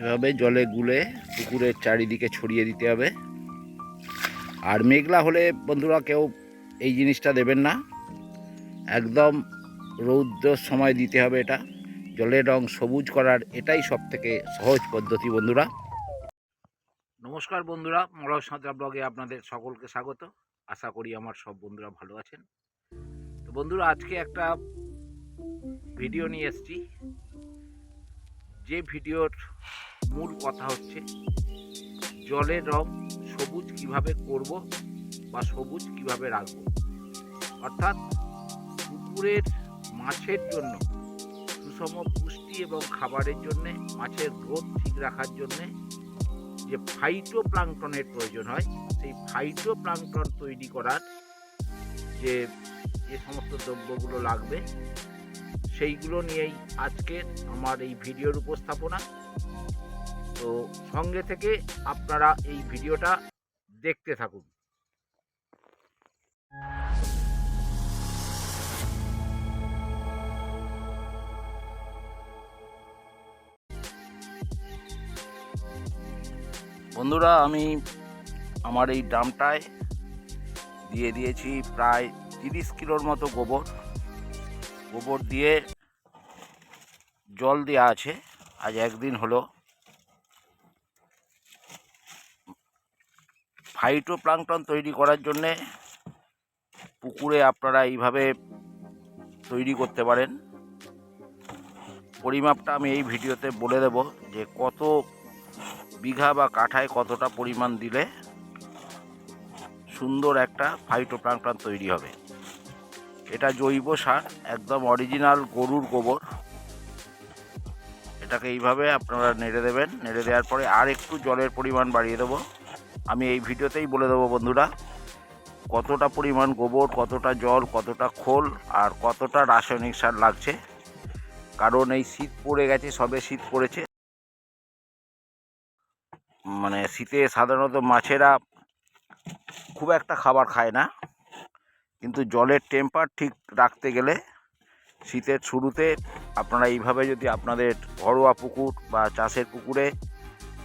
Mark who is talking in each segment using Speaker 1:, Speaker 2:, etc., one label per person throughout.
Speaker 1: এভাবে জলে গুলে পুকুরের চারিদিকে ছড়িয়ে দিতে হবে। আর মেঘলা হলে বন্ধুরা কেউ এই জিনিসটা দেবেন না। একদম রৌদ্র সময় দিতে হবে এটা। জলের রং সবুজ করার এটাই সব থেকে সহজ পদ্ধতি বন্ধুরা। নমস্কার বন্ধুরা মলয় সাঁতরা ব্লগে আপনাদের সকলকে স্বাগত। আশা করি আমার সব বন্ধুরা ভালো আছেন। তো বন্ধুরা, আজকে একটা ভিডিও নিয়ে এসেছি। যে ভিডিওর মূল কথা হচ্ছে, জলের রং সবুজ কীভাবে করব বা সবুজ কীভাবে রাখব? অর্থাৎ পুকুরের মাছের জন্য, সুষম পুষ্টি এবং খাবারের জন্য, মাছের গ্রোথ ঠিক রাখার জন্যে যে ফাইটো প্লাঙ্কটনের প্রয়োজন হয়, সেই ফাইটো প্লাঙ্কটন তৈরি করার যে যে সমস্ত দ্রব্যগুলো লাগবে, সেইগুলো নিয়েই আজকের আমার এই ভিডিওর উপস্থাপনা। তো সঙ্গে থেকে আপনারা এই ভিডিওটা দেখতে থাকুন। বন্ধুরা, আমি আমার এই ড্রামটায় দিয়ে দিয়েছি প্রায় তিরিশ কিলোর মতো গোবর। গোবর দিয়ে জল দেওয়া আছে। আজ একদিন হলো। ফাইটো প্লাঙ্কটন তৈরি করার জন্যে পুকুরে আপনারা এইভাবে তৈরি করতে পারেন। পরিমাপটা আমি এই ভিডিওতে বলে দেব যে কত বিঘা বা কাঠায় কতটা পরিমাণ দিলে সুন্দর একটা ফাইটো প্লাঙ্কটন তৈরি হবে। এটা জৈব সার, একদম অরিজিনাল গরুর গোবর। এটাকে এইভাবে আপনারা নেড়ে দেবেন, নেড়ে দেওয়ার পরে আর একটু জলের পরিমাণ বাড়িয়ে দেবো। আমি এই ভিডিওতেই বলে দেবো বন্ধুরা, কতটা পরিমাণ গোবর, কতটা জল, কতটা খোল আর কতটা রাসায়নিক সার লাগছে। কারণ এই শীত পড়ে গেছে, সবে শীত পড়েছে। মানে শীতে সাধারণত মাছেরা খুব একটা খাবার খায় না। কিন্তু জলের টেম্পার ঠিক রাখতে গেলে শীতের শুরুতে আপনারা এইভাবে যদি আপনাদের ঘরোয়া পুকুর বা চাষের পুকুরে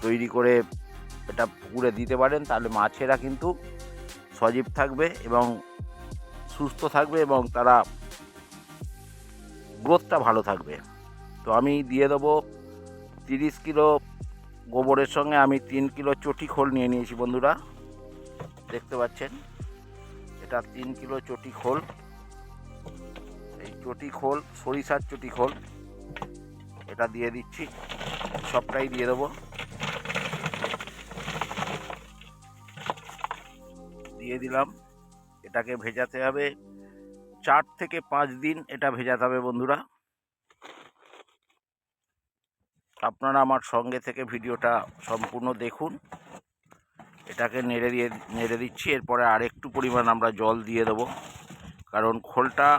Speaker 1: তৈরি করে এটা পুকুরে দিতে পারেন, তাহলে মাছেরা কিন্তু সজীব থাকবে এবং সুস্থ থাকবে এবং তারা গ্রোথটা ভালো থাকবে। তো আমি দিয়ে দেবো তিরিশ কিলো গোবরের সঙ্গে আমি তিন কিলো চটি খোল নিয়ে নিয়েছি বন্ধুরা। দেখতে পাচ্ছেন? এটা তিন কিলো চটি খোল। এই চটি খোল, সরিষার চটি খোল। এটা দিয়ে দিচ্ছি, সবটাই দিয়ে দেবো। দিয়ে দিলাম। এটাকে ভেজাতে হবে। চার থেকে পাঁচ দিন এটা ভেজাতে হবে বন্ধুরা। আপনারা আমার সঙ্গে থেকে ভিডিওটা সম্পূর্ণ দেখুন। এটাকে নেড়ে দিয়ে, নেড়ে দিচ্ছি। এরপরে আর একটু পরিমাণ আমরা জল দিয়ে দেবো। কারণ খোলটা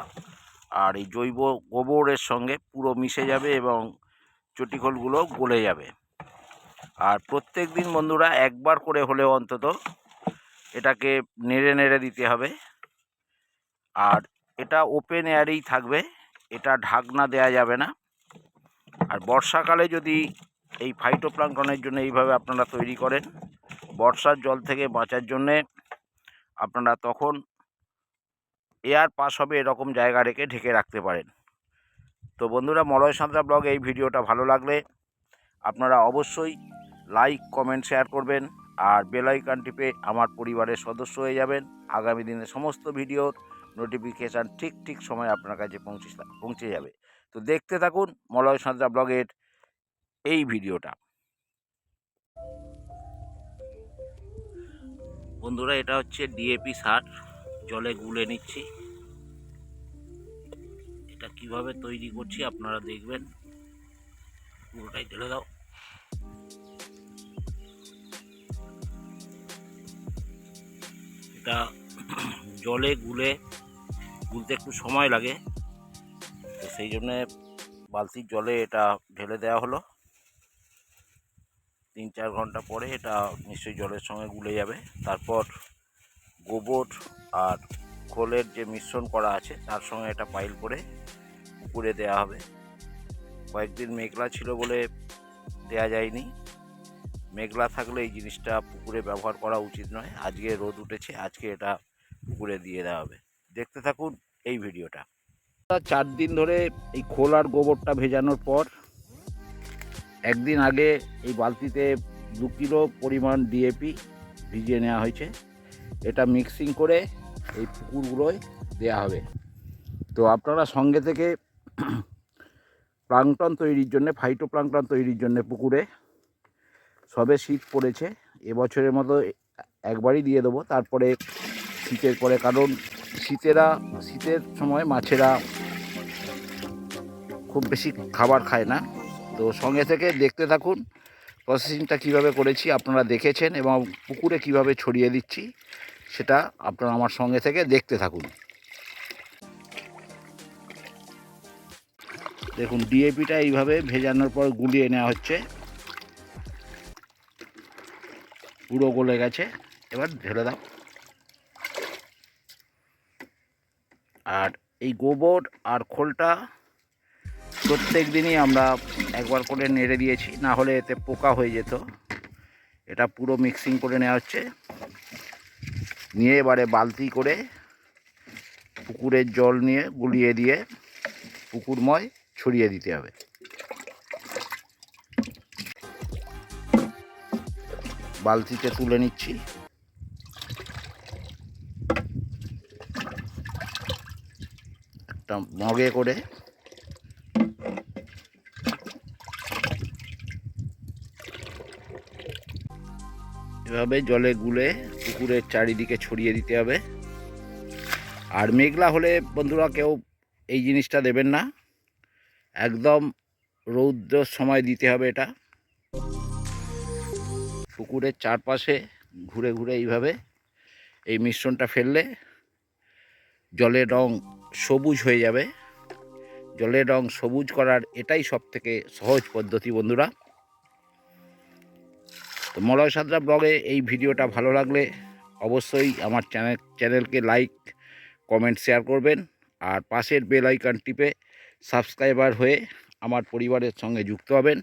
Speaker 1: আর এই জৈব গোবরের সঙ্গে পুরো মিশে যাবে এবং চটি খোলগুলো গলে যাবে। আর প্রত্যেক দিন বন্ধুরা একবার করে হলেও অন্তত এটাকে নেড়ে নেড়ে দিতে হবে। আর এটা ওপেন এয়ারেই থাকবে, এটা ঢাকনা দেয়া যাবে না। আর বর্ষাকালে যদি এই ফাইটোপ্লাঙ্কটনের জন্য এইভাবে আপনারা তৈরি করেন, বর্ষার জল থেকে বাঁচার জন্যে আপনারা তখন এয়ার পাস হবে এরকম জায়গা রেখে ঢেকে রাখতে পারেন। তো বন্ধুরা, মলয় সাঁতরা ব্লগ এই ভিডিওটা ভালো লাগলে আপনারা অবশ্যই লাইক কমেন্ট শেয়ার করবেন। আর বেল আইকন টিপে আমার পরিবারের সদস্য হয়ে যাবেন। আগামী দিনে সমস্ত ভিডিওর নোটিফিকেশান ঠিক ঠিক সময় আপনার কাছে পৌঁছে পৌঁছে যাবে। তো দেখতে থাকুন মলয় সাঁতরা ব্লগের এই ভিডিওটা বন্ধুরা, এটা হচ্ছে ডিএপি সার। জলে গুলে নিচ্ছি। এটা কীভাবে তৈরি করছি আপনারা দেখবেন। পুরোটাই ঢেলে দাও। এটা জলে গুলে গুলতে একটু সময় লাগে। তো সেই জন্যে বালতির জলে এটা ঢেলে দেওয়া হলো। তিন চার ঘণ্টা পরে এটা নিশ্চয়ই জলের সঙ্গে গুলে যাবে। তারপর গোবর আর খোলের যে মিশ্রণ করা আছে, তার সঙ্গে এটা পাইল করে পুকুরে দেওয়া হবে। কয়েকদিন মেঘলা ছিল বলে দেয়া যায়নি। মেঘলা থাকলে এই জিনিসটা পুকুরে ব্যবহার করা উচিত নয়। আজকে রোদ উঠেছে, আজকে এটা পুকুরে দিয়ে দেওয়া হবে। দেখতে থাকুন এই ভিডিওটা। চার দিন ধরে এই খোলার গোবরটা ভেজানোর পর একদিন আগে এই বালতিতে দু কিলো পরিমাণ ডিএপি ভিজিয়ে নেওয়া হয়েছে। এটা মিক্সিং করে এই পুকুরগুলোয় দেওয়া হবে। তো আপনারা সঙ্গে থেকে প্লাংটন তৈরির জন্য ফাইটো প্লাংটন তৈরির জন্য পুকুরে সবে শীত পড়েছে, এবছরের মতো একবারই দিয়ে দেবো। তারপরে শীতের পরে, কারণ শীতেরা, শীতের সময় মাছেরা খুব বেশি খাবার খায় না। তো সঙ্গে থেকে দেখতে থাকুন প্রসেসিংটা কীভাবে করেছি, আপনারা দেখেছেন এবং পুকুরে কীভাবে ছড়িয়ে দিচ্ছি, সেটা আপনারা আমার সঙ্গে থেকে দেখতে থাকুন। দেখুন ডিএপিটা এইভাবে ভেজানোর পর গুলিয়ে নেওয়া হচ্ছে। পুরো গলে গেছে। এবার ঢেলে দাও। আর এই গোবর আর খোলটা প্রত্যেক দিনই আমরা একবার করে নেড়ে দিয়েছি, না হলে এতে পোকা হয়ে যেত। এটা পুরো মিক্সিং করে নেওয়া হচ্ছে। নিয়ে এবারে বালতি করে পুকুরের জল নিয়ে গুলিয়ে দিয়ে পুকুরময় ছড়িয়ে দিতে হবে। বালতিতে তুলে নিচ্ছি। একটা মগে করে। এভাবে জলে গুলে পুকুরের চারিদিকে ছড়িয়ে দিতে হবে। আর মেঘলা হলে বন্ধুরা কেউ এই জিনিসটা দেবেন না। একদম রৌদ্র সময় দিতে হবে এটা। পুকুরের চারপাশে ঘুরে ঘুরে এইভাবে এই মিশ্রণটা ফেললে জলের রং সবুজ হয়ে যাবে। জলের রং সবুজ করার এটাই সব থেকে সহজ পদ্ধতি বন্ধুরা। তো মলয় সাদরা ব্লগে এই ভিডিওটা ভালো লাগলে অবশ্যই আমার চ্যানেল চ্যানেলকে লাইক, কমেন্ট, শেয়ার করবেন আর পাশের বেল আইকন টিপে সাবস্ক্রাইবার হয়ে আমার পরিবারের সঙ্গে যুক্ত হবেন।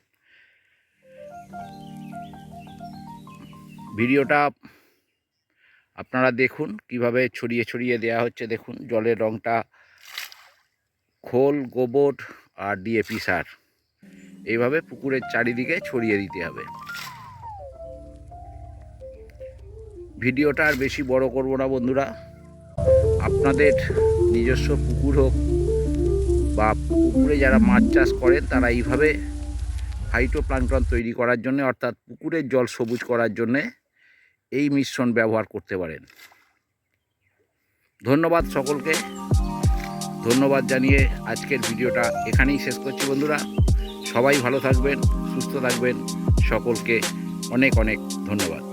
Speaker 1: ভিডিওটা আপনারা দেখুন, কীভাবে ছড়িয়ে ছড়িয়ে দেওয়া হচ্ছে। দেখুন, জলের রঙটা খোল, গোবর আর ডিএপি সার। এইভাবে পুকুরের চারিদিকে ছড়িয়ে দিতে হবে। ভিডিওটা আর বেশি বড় করব না বন্ধুরা। আপনাদের নিজস্ব পুকুর হোক বা পুকুরে যারা মাছ চাষ করেন, তারা এইভাবে ফাইটোপ্লাঙ্কটন তৈরি করার জন্য, অর্থাৎ পুকুরের জল সবুজ করার জন্যে এই মিশ্রণ ব্যবহার করতে পারেন। ধন্যবাদ সকলকে। ধন্যবাদ জানিয়ে আজকের ভিডিওটা এখানেই শেষ করছি বন্ধুরা। সবাই ভালো থাকবেন, সুস্থ থাকবেন। সকলকে অনেক অনেক ধন্যবাদ।